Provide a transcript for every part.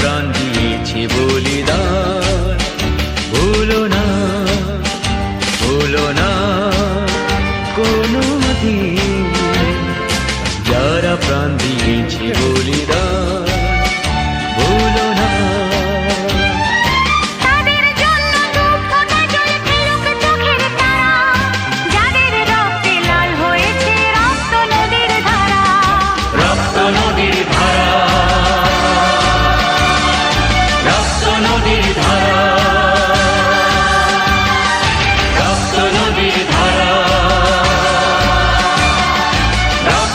done.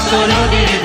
solo